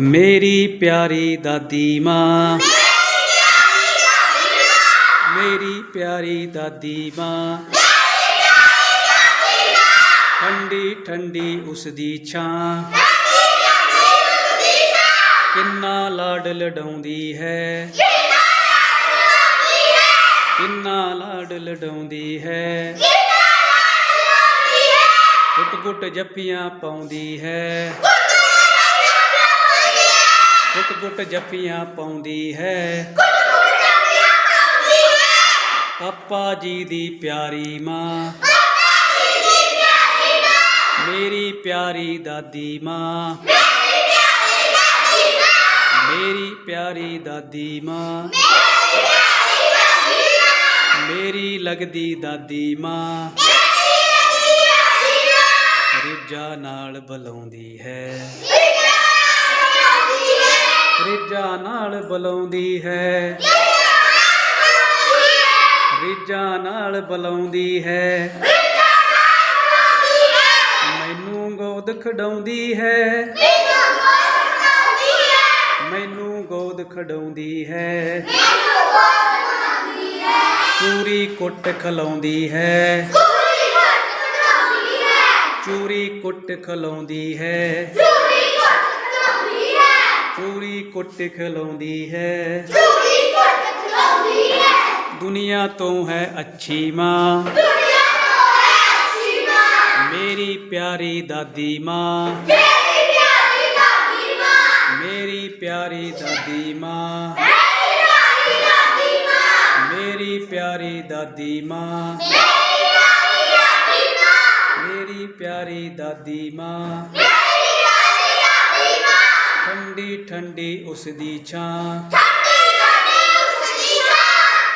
ਮੇਰੀ ਪਿਆਰੀ ਦਾਦੀ ਮਾਂ। ਮੇਰੀ ਪਿਆਰੀ ਦਾਦੀ ਮਾਂ। ਠੰਡੀ ਠੰਡੀ ਉਸ ਦੀ ਛਾਂ। ਕਿੰਨਾ ਲਾਡ ਲਡਾਉਂਦੀ ਹੈ। ਕਿੰਨਾ ਲਾਡ ਲਡਾਉਂਦੀ ਹੈ। ਗੁੱਟ ਗੁੱਟ ਜੱਫੀਆਂ ਪਾਉਂਦੀ ਹੈ। ਗੁੱਟ ਗੁੱਟ ਜੱਫੀਆਂ ਪਾਉਂਦੀ ਹੈ। ਪਾਪਾ ਜੀ ਦੀ ਪਿਆਰੀ ਮਾਂ। ਮੇਰੀ ਪਿਆਰੀ ਦਾਦੀ ਮਾਂ। ਮੇਰੀ ਪਿਆਰੀ ਦਾਦੀ ਮਾਂ। ਮੇਰੀ ਲੱਗਦੀ ਦਾਦੀ ਮਾਂ। ਰਿਜਾ ਨਾਲ ਬੁਲਾਉਂਦੀ ਹੈ। ਰਿਜਾ ਨਾਲ ਬੁਲਾਉਂਦੀ ਹੈ। ਰਿਜਾ ਨਾਲ ਬੁਲਾਉਂਦੀ ਹੈ। ਮੈਨੂੰ ਗੋਦ ਖਡਾਉਂਦੀ ਹੈ। ਮੈਨੂੰ ਗੋਦ ਖਡਾਉਂਦੀ ਹੈ। ਚੂਰੀ ਕੁੱਟ ਖਲਾਉਂਦੀ ਹੈ। ਚੂਰੀ ਕੁੱਟ ਖਲਾਉਂਦੀ ਹੈ। ਚੂਰੀ ਕੁੱਟ ਖਲਾਉਂਦੀ ਹੈ। ਦੁਨੀਆ ਤੋਂ ਹੈ ਅੱਛੀ ਮਾਂ ਮੇਰੀ ਪਿਆਰੀ ਦਾਦੀ ਮਾਂ ਮੇਰੀ ਪਿਆਰੀ ਦਾਦੀ ਮਾਂ ਮੇਰੀ ਪਿਆਰੀ ਦਾਦੀ ਮਾਂ ਮੇਰੀ ਪਿਆਰੀ ਦਾਦੀ ਮਾਂ ਠੰਡੀ ਠੰਡੀ ਉਸ ਦੀ ਛਾਂ।